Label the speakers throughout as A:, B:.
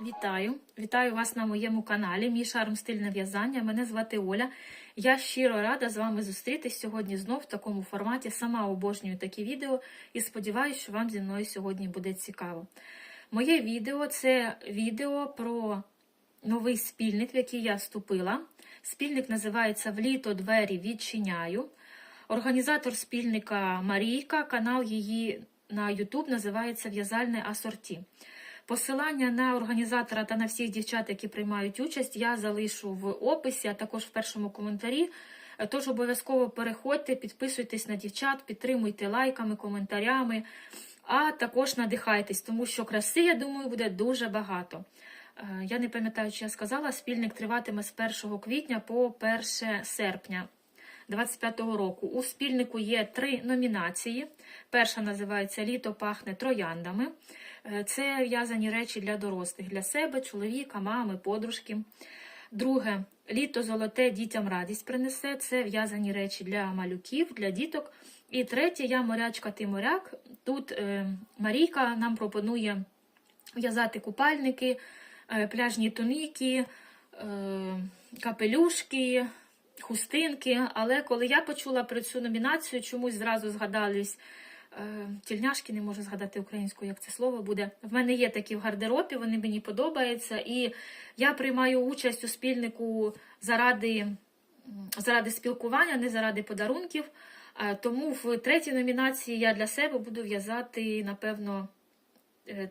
A: Вітаю! Вітаю вас на моєму каналі. Мій шарм стильне в'язання. Мене звати Оля. Я щиро рада з вами зустрітись сьогодні знов в такому форматі. Сама обожнюю такі відео і сподіваюся, що вам зі мною сьогодні буде цікаво. Моє відео це відео про новий спільник, в який я вступила. Спільник називається Вліто двері відчиняю. Організатор спільника Марійка, канал її на YouTube називається В'язальне асорті. Посилання на організатора та на всіх дівчат, які приймають участь, я залишу в описі, а також в першому коментарі. Тож обов'язково переходьте, підписуйтесь на дівчат, підтримуйте лайками, коментарями, а також надихайтесь, тому що краси, я думаю, буде дуже багато. Е, Я не пам'ятаю, чи я сказала, спільник триватиме з 1 квітня по 1 серпня. 25-го року. У спільнику є три номінації. Перша називається Літо пахне трояндами. Е, Це в'язані речі для дорослих, для себе, чоловіка, мами, подружки. Друге літо золоте дітям радість принесе. Це в'язані речі для малюків, для діток. І третє я морячка, ти моряк. Тут е, Марійка нам пропонує в'язати купальники, е, пляжні туніки, е, капелюшки, хустинки. Але коли я почула про цю номінацію, чомусь зразу згадались. Е, Тільняшки не можу згадати українською, як це слово буде. В мене є такі в гардеробі, вони мені подобаються. І я приймаю участь у спільнику заради, заради спілкування, не заради подарунків. Е, Тому в третій номінації я для себе буду в'язати, напевно, е,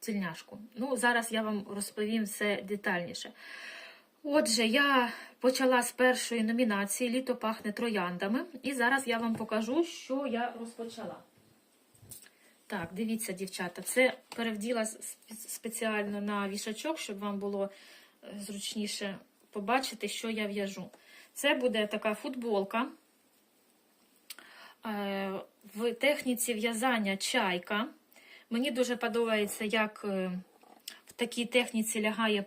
A: тільняшку. Ну, зараз я вам розповім все детальніше. Отже, я почала з першої номінації Літо пахне трояндами. І зараз я вам покажу, що я розпочала. Так, дивіться, дівчата, це перевділа спеціально на вішачок, щоб вам було е, зручніше побачити, що я в'яжу. Це буде така футболка. Е, В техніці в'язання чайка. Мені дуже подобається, як е, в такій техніці лягає,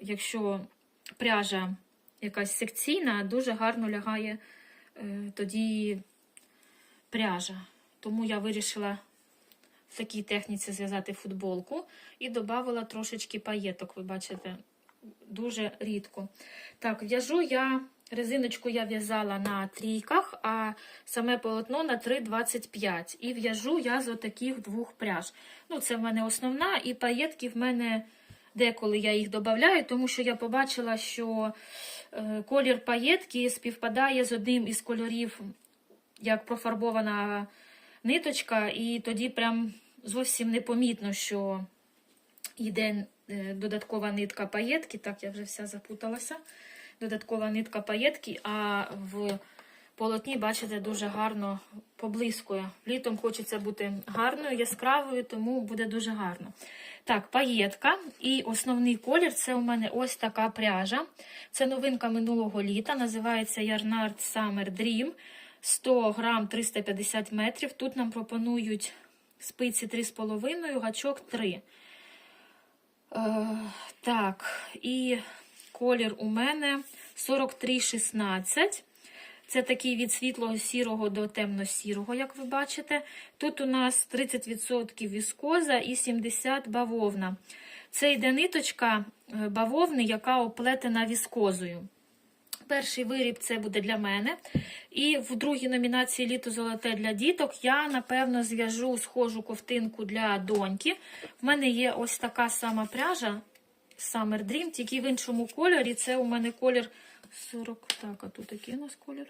A: якщо пряжа якась секційна, дуже гарно лягає е, тоді пряжа. Тому я вирішила в такій техніці зв'язати футболку і додала трошечки паєток, ви бачите, дуже рідко. Так, в'яжу я. Резиночку я в'язала на трійках, а саме полотно на 3,25. І в'яжу я з отаких двох пряж. Ну, це в мене основна, і паєтки в мене деколи я їх додаю, тому що я побачила, що е, колір паєтки співпадає з одним із кольорів, як профарбована ниточка, і тоді прям зовсім непомітно, що йде е, додаткова нитка паєтки. Так, я вже вся запуталася додаткова нитка паєтки, а в полотні, бачите, дуже гарно поблискує. Літом хочеться бути гарною, яскравою, тому буде дуже гарно. Так, паєтка. І основний колір це у мене ось така пряжа. Це новинка минулого літа. Називається Yarnard Summer Dream. 100 грам 350 метрів. Тут нам пропонують спиці 3,5, гачок 3. Е, так, і колір у мене 43,16. Це такий від світлого сірого до темно-сірого, як ви бачите. Тут у нас 30% віскоза і 70% бавовна. Це йде ниточка е, бавовни, яка оплетена віскозою. Перший виріб це буде для мене. І в другій номінації Літо золоте для діток я, напевно, зв'яжу схожу ковтинку для доньки. В мене є ось така сама пряжа Summer Dream, тільки в іншому кольорі. Це у мене колір 40. Так, а тут який у нас колір?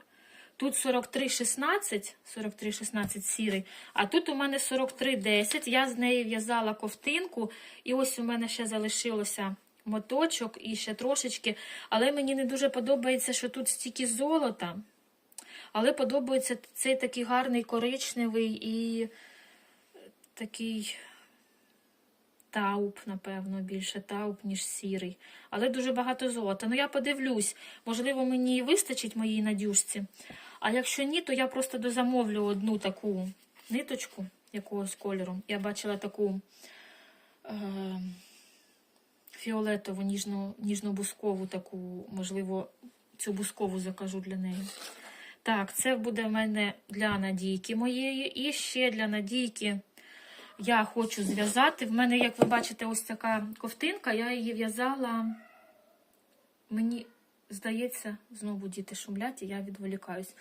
A: Тут 43,16, 43,16 сірий, а тут у мене 43,10. Я з неї в'язала ковтинку, і ось у мене ще залишилося моточок і ще трошечки. Але мені не дуже подобається, що тут стільки золота. Але подобається цей такий гарний коричневий і такий тауп, напевно, більше тауп, ніж сірий. Але дуже багато золота. Ну, я подивлюсь, можливо, мені і вистачить моїй надюшці. А якщо ні, то я просто дозамовлю одну таку ниточку якогось кольору. Я бачила таку е, фіолетову, ніжно, ніжно-бускову таку, можливо, цю бускову закажу для неї. Так, це буде в мене для надійки моєї. І ще для надійки я хочу зв'язати. В мене, як ви бачите, ось така ковтинка, я її в'язала. Мені здається, знову діти шумлять, і я відволікаюсь.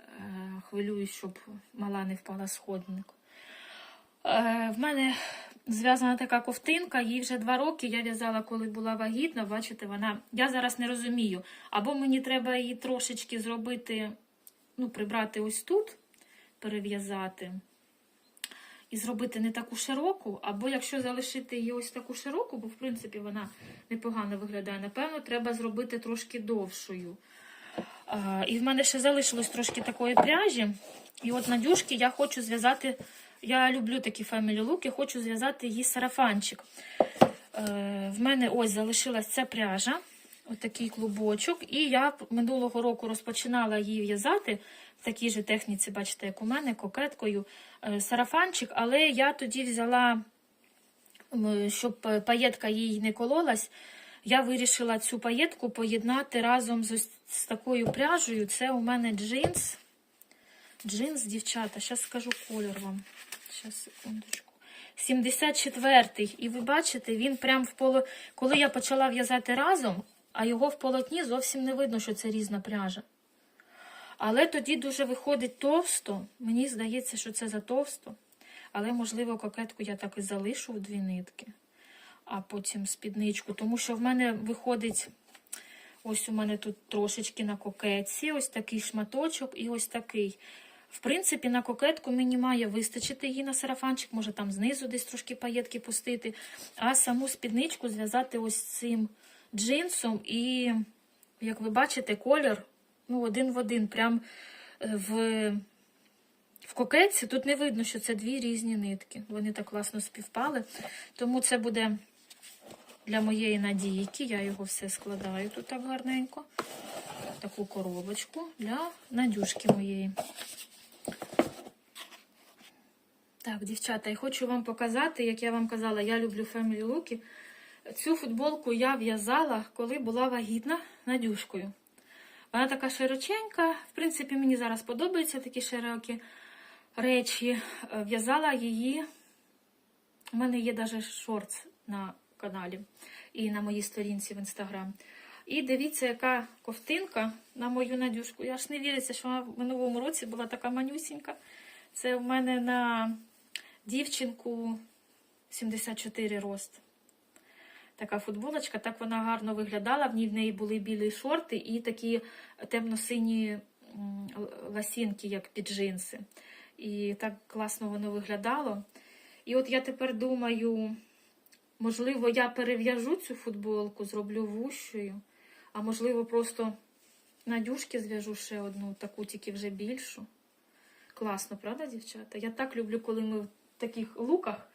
A: Е, Хвилююсь, щоб мала не впала з ходнику. Е, В мене зв'язана така ковтинка, їй вже два роки. Я в'язала, коли була вагітна. Бачите, вона. Я зараз не розумію. Або мені треба її трошечки зробити, ну, прибрати ось тут, перев'язати. І зробити не таку широку, або якщо залишити її ось таку широку, бо в принципі вона непогано виглядає, напевно, треба зробити трошки довшою. А, і в мене ще залишилось трошки такої пряжі. І от на дюшки я хочу зв'язати. Я люблю такі family луки, хочу зв'язати її сарафанчик. Е, в мене ось залишилась ця пряжа, отакий клубочок. І я минулого року розпочинала її в'язати в такій же техніці, бачите, як у мене, кокеткою, е, сарафанчик. Але я тоді взяла, щоб е, паєтка їй не кололась. Я вирішила цю паєтку поєднати разом з, з такою пряжею. Це у мене джинс. Джинс, дівчата, зараз скажу колір вам. Зараз, секундочку. 74-й. І ви бачите, він прям в поло. Коли я почала в'язати разом, а його в полотні зовсім не видно, що це різна пряжа. Але тоді дуже виходить товсто. Мені здається, що це за товсто. Але, можливо, кокетку я так і залишу в дві нитки, а потім спідничку. Тому що в мене виходить. Ось у мене тут трошечки на кокетці, ось такий шматочок і ось такий. В принципі, на кокетку мені має вистачити її на сарафанчик, може там знизу десь трошки паєтки пустити, а саму спідничку зв'язати ось цим джинсом. І, як ви бачите, колір ну, один в один. Прям е, в, в кокетці тут не видно, що це дві різні нитки. Вони так класно співпали. Тому це буде для моєї надійки. Я його все складаю тут так гарненько. Таку коробочку для надюшки моєї. Так, дівчата, я хочу вам показати, як я вам казала, я люблю Family Луки. Цю футболку я в'язала, коли була вагітна Надюшкою. Вона така широченька. В принципі, мені зараз подобаються такі широкі речі. Е, В'язала її. У мене є навіть шортс на каналі і на моїй сторінці в інстаграм. І дивіться, яка ковтинка на мою Надюшку. Я ж не віриться, що вона в минулому році була така манюсінька. Це в мене на дівчинку 74 рост. Така футболочка, так вона гарно виглядала. В ній в неї були білі шорти і такі темно-сині ласінки, як під джинси. І так класно воно виглядало. І от я тепер думаю, можливо, я перев'яжу цю футболку, зроблю вущою, а можливо, просто на дюшки зв'яжу ще одну, таку тільки вже більшу. Класно, правда, дівчата? Я так люблю, коли ми в таких луках.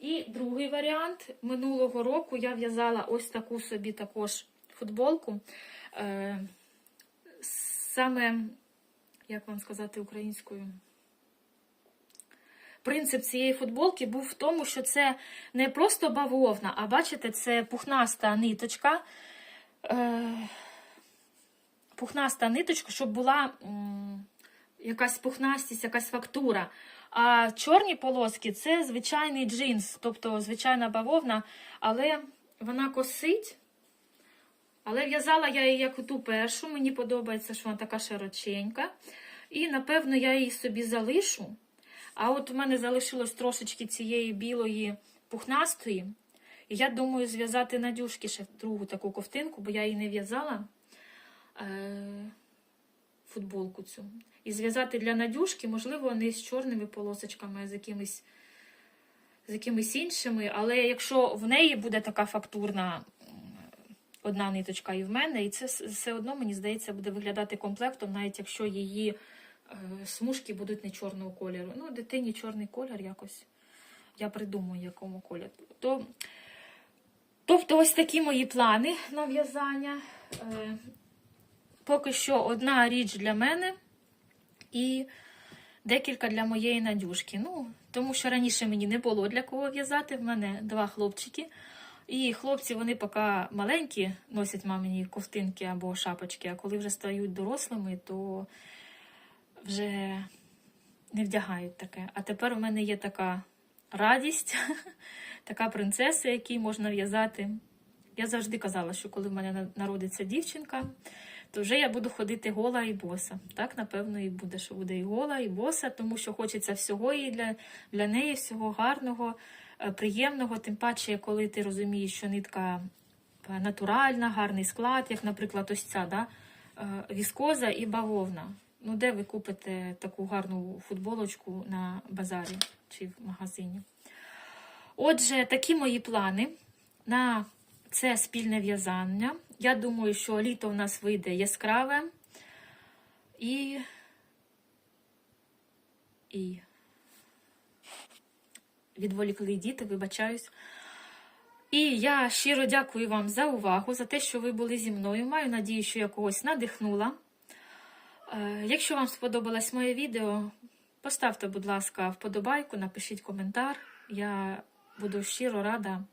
A: І другий варіант. Минулого року я в'язала ось таку собі також футболку. Е, саме, як вам сказати українською? Принцип цієї футболки був в тому, що це не просто бавовна, а бачите, це пухнаста ниточка. Е, пухнаста ниточка, щоб була якась пухнастість, якась фактура. А чорні полоски це звичайний джинс, тобто звичайна бавовна, але вона косить. Але в'язала я її як ту першу. Мені подобається, що вона така широченька. І, напевно, я її собі залишу. А от у мене залишилось трошечки цієї білої пухнастої. І я думаю, зв'язати Надюшки ще другу таку ковтинку, бо я її не в'язала е- футболку цю. І зв'язати для Надюшки, можливо, не з чорними полосочками, а з якимись, з якимись іншими. Але якщо в неї буде така фактурна одна ниточка і в мене, і це все одно, мені здається, буде виглядати комплектом, навіть якщо її е, смужки будуть не чорного кольору. Ну, дитині чорний колір якось. Я придумаю, якому кольору. То, тобто, ось такі мої плани на в'язання. Поки що одна річ для мене і декілька для моєї Надюшки. Ну, тому що раніше мені не було для кого в'язати. В мене два хлопчики. І хлопці, вони поки маленькі, носять мамині ковтинки або шапочки, а коли вже стають дорослими, то вже не вдягають таке. А тепер у мене є така радість, така принцеса, якій можна в'язати. Я завжди казала, що коли в мене народиться дівчинка, то вже я буду ходити гола і боса. Так, напевно, і буде, що буде і гола, і боса, тому що хочеться всього і для, для неї, всього гарного, е, приємного. Тим паче, коли ти розумієш, що нитка е, натуральна, гарний склад, як, наприклад, ось ця, да? е, віскоза і бавовна. Ну, де ви купите таку гарну футболочку на базарі чи в магазині? Отже, такі мої плани на це спільне в'язання. Я думаю, що літо в нас вийде яскраве і. і. Відволікли діти, вибачаюсь. І я щиро дякую вам за увагу, за те, що ви були зі мною. Маю надію, що я когось надихнула. Е, Якщо вам сподобалось моє відео, поставте, будь ласка, вподобайку, напишіть коментар. Я буду щиро рада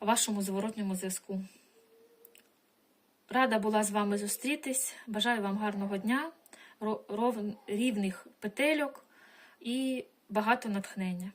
A: вашому зворотньому зв'язку. Рада була з вами зустрітись. Бажаю вам гарного дня, рівних петельок і багато натхнення.